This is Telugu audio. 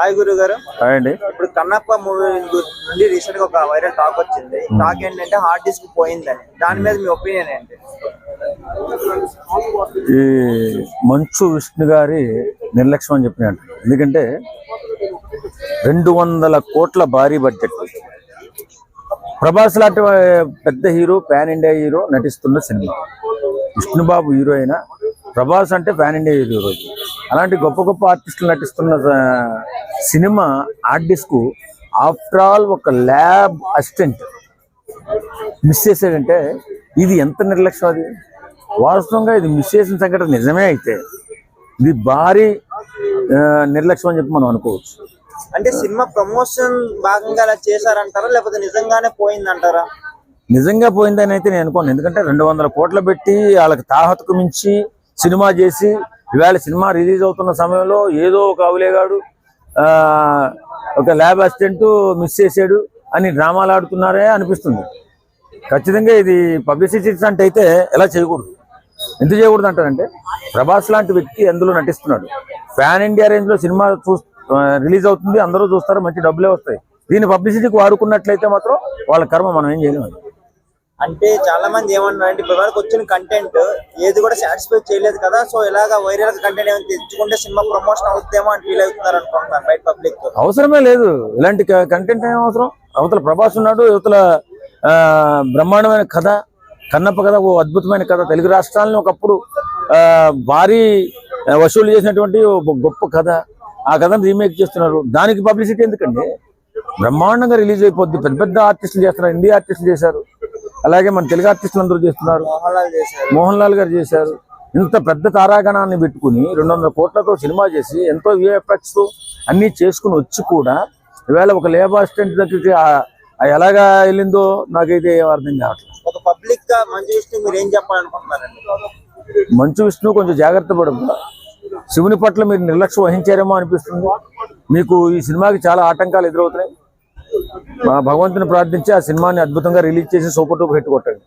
హాయ్ గురు. గారు హాయ్ అండి ఇప్పుడు కన్నప్ప మూవీ నుండి రీసెంట్గా ఒక వైరల్ టాక్ వచ్చింది. టాక్ ఏంటంటే హార్డ్ డిస్క్ పోయిందని. దాని మీద మీ ఒపీనియన్ ఏంటి? ఈ మంచు విష్ణు గారి నిర్లక్ష్యం అని చెప్పిన ఎందుకంటే రెండు వందల కోట్ల భారీ బడ్జెట్ ప్రభాస్ లాంటి పెద్ద హీరో పాన్ ఇండియా హీరో నటిస్తున్న సినిమా. విష్ణుబాబు హీరో అయినా ప్రభాస్ అంటే పాన్ ఇండియా హీరో అలాంటి గొప్ప గొప్ప ఆర్టిస్టులు నటిస్తున్న సినిమా ఆర్టిస్ట్కు ఆఫ్టర్ ఆల్ ఒక ల్యాబ్ అసిస్టెంట్ మిస్ చేసాడంటే ఇది ఎంత నిర్లక్ష్యం అది? వాస్తవంగా ఇది మిస్ చేసిన సంఘటన నిజమే అయితే ఇది భారీ నిర్లక్ష్యం అని చెప్పి మనం అనుకోవచ్చు. అంటే సినిమా ప్రమోషన్ భాగంగా అలా చేశారంటారా? లేకపోతే నిజంగానే పోయిందంటారా? నిజంగా పోయిందని అయితే నేను అనుకోను. ఎందుకంటే రెండు వందల కోట్లు పెట్టి వాళ్ళకి తాహతకు మించి సినిమా చేసి ఇవాళ సినిమా రిలీజ్ అవుతున్న సమయంలో ఏదో ఒక అవలేగాడు ఒక ల్యాబ్ అసిస్టెంట్ మిస్ చేసాడు అని డ్రామాలు ఆడుతున్నారే అనిపిస్తుంది. ఖచ్చితంగా ఇది పబ్లిసిటీ అంటే అయితే ఎలా చేయకూడదు? ఎందుకు చేయకూడదు అంటారంటే ప్రభాస్ లాంటి వ్యక్తి అందులో నటిస్తున్నాడు. ఫ్యాన్ ఇండియా రేంజ్లో సినిమా చూ రిలీజ్ అవుతుంది అందరూ చూస్తారు మంచి డబ్బులే వస్తాయి. దీన్ని పబ్లిసిటీకి వాడుకున్నట్లయితే మాత్రం వాళ్ళ కర్మ మనం ఏం చేయలేము అంటే చాలా మంది ఏమన్నారంటే ఇప్పుడు వరకు వచ్చిన కంటెంట్ ఏది కూడా సాటిస్ఫై చేయలేదు కదా సో ఇలాగా వైరల్ కంటెంట్ ఏమైనా తెచ్చుకుంటే సినిమా ప్రమోషన్ అవుతుందేమో అని ఫీల్ అవుతున్నారు అనుకుంటున్నారు బయట పబ్లిక్ అవసరమే లేదు. ఇలాంటి కంటెంట్ ఏం అవసరం? అవతల ప్రభాస్ ఉన్నాడు యువతల బ్రహ్మాండమైన కథ కన్నప్ప కథ ఓ అద్భుతమైన కథ. తెలుగు రాష్ట్రాలను ఒకప్పుడు ఆ, భారీ వసూలు చేసినటువంటి ఒక గొప్ప కథ. ఆ కథను రీమేక్ చేస్తున్నారు. దానికి పబ్లిసిటీ ఎందుకండి బ్రహ్మాండంగా రిలీజ్ అయిపోద్ది. పెద్ద పెద్ద ఆర్టిస్టులు చేస్తున్నారు. హిందీ ఆర్టిస్టులు చేశారు. అలాగే మన తెలుగు ఆర్టిస్టులు అందరూ చేస్తున్నారు. మోహన్ లాల్ గారు చేశారు. ఇంత పెద్ద తారాగణాన్ని పెట్టుకుని రెండు వందల కోట్లతో సినిమా చేసి ఎంతో విఎఫ్ఎక్స్ అన్ని చేసుకుని వచ్చి కూడా ఈవేళ ఒక లేబర్ అసిస్టెంట్ దగ్గరికి ఎలాగా వెళ్ళిందో నాకైతే అర్థం కావట్లేదు. ఒక పబ్లిక్గా మంచి విషయం మీరు ఏం చెప్పాలనుకుంటున్నారండి? మంచు విష్ణు కొంచెం జాగ్రత్త పడదు శివుని పట్ల మీరు నిర్లక్ష్యం వహించారేమో అనిపిస్తుంది. మీకు ఈ సినిమాకి చాలా ఆటంకాలు ఎదురవుతున్నాయి. భగవంతుని ప్రార్థించి ఆ సినిమాని అద్భుతంగా రిలీజ్ చేసి సూపర్ టూప్ హిట్ కొట్టండి.